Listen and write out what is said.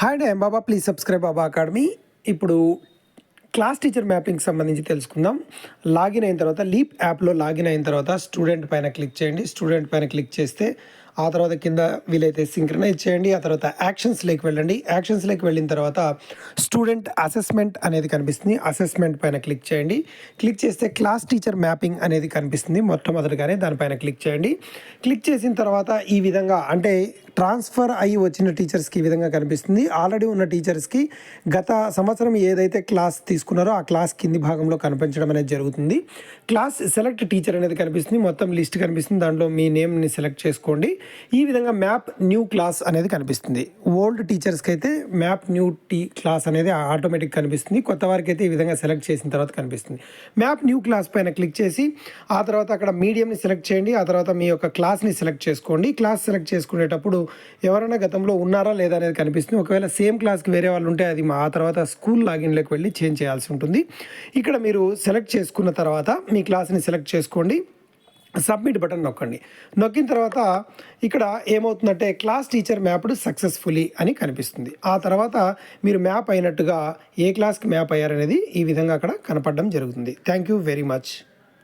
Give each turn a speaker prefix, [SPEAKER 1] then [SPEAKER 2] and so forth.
[SPEAKER 1] Hi అండి Baba. Please subscribe Baba academy. ఇప్పుడు class teacher మ్యాపింగ్కి సంబంధించి తెలుసుకుందాం. లాగిన్ అయిన తర్వాత లీప్ యాప్లో లాగిన్ అయిన తర్వాత స్టూడెంట్ పైన క్లిక్ చేయండి. స్టూడెంట్ పైన క్లిక్ చేస్తే ఆ తర్వాత కింద వీలైతే సింక్రనైజ్ చేయండి ఆ తర్వాత యాక్షన్స్లోకి వెళ్ళండి. యాక్షన్స్లోకి వెళ్ళిన తర్వాత స్టూడెంట్ అసెస్మెంట్ అనేది కనిపిస్తుంది. అసెస్మెంట్ పైన క్లిక్ చేయండి. క్లిక్ చేస్తే క్లాస్ టీచర్ మ్యాపింగ్ అనేది కనిపిస్తుంది మొట్టమొదటిగానే దానిపైన క్లిక్ చేయండి. క్లిక్ చేసిన తర్వాత ఈ విధంగా అంటే ట్రాన్స్ఫర్ అయ్యి వచ్చిన టీచర్స్కి ఈ విధంగా కనిపిస్తుంది. ఆల్రెడీ ఉన్న టీచర్స్కి గత సంవత్సరం ఏదైతే క్లాస్ తీసుకున్నారో ఆ క్లాస్ కింది భాగంలో కనిపించడం అనేది జరుగుతుంది. క్లాస్ సెలెక్ట్ టీచర్ అనేది కనిపిస్తుంది. మొత్తం లిస్ట్ కనిపిస్తుంది. దాంట్లో మీ నేమ్ని సెలెక్ట్ చేసుకోండి. ఈ విధంగా మ్యాప్ న్యూ క్లాస్ అనేది కనిపిస్తుంది. ఓల్డ్ టీచర్స్కి అయితే మ్యాప్ న్యూ టీ క్లాస్ అనేది ఆటోమేటిక్ కనిపిస్తుంది. కొత్త వారికి అయితే ఈ విధంగా సెలెక్ట్ చేసిన తర్వాత కనిపిస్తుంది. మ్యాప్ న్యూ క్లాస్ పైన క్లిక్ చేసి ఆ తర్వాత అక్కడ మీడియంని సెలెక్ట్ చేయండి. ఆ తర్వాత మీ యొక్క క్లాస్ని సెలెక్ట్ చేసుకోండి. క్లాస్ సెలెక్ట్ చేసుకునేటప్పుడు ఎవరైనా గతంలో ఉన్నారా లేదా అనేది కనిపిస్తుంది. ఒకవేళ సేమ్ క్లాస్కి వేరే వాళ్ళు ఉంటే అది మా ఆ తర్వాత స్కూల్ లాగిన్లోకి వెళ్ళి చేంజ్ చేయాల్సి ఉంటుంది. ఇక్కడ మీరు సెలెక్ట్ చేసుకున్న తర్వాత మీ క్లాస్ని సెలెక్ట్ చేసుకోండి. సబ్మిట్ బటన్ నొక్కండి. నొక్కిన తర్వాత ఇక్కడ ఏమవుతుందంటే క్లాస్ టీచర్ మ్యాప్డ్ సక్సెస్ఫుల్లీ అని కనిపిస్తుంది. ఆ తర్వాత మీరు మ్యాప్ అయినట్టుగా ఏ క్లాస్కి మ్యాప్ అయ్యారనేది ఈ విధంగా అక్కడ కనపడడం జరుగుతుంది. Thank you very much.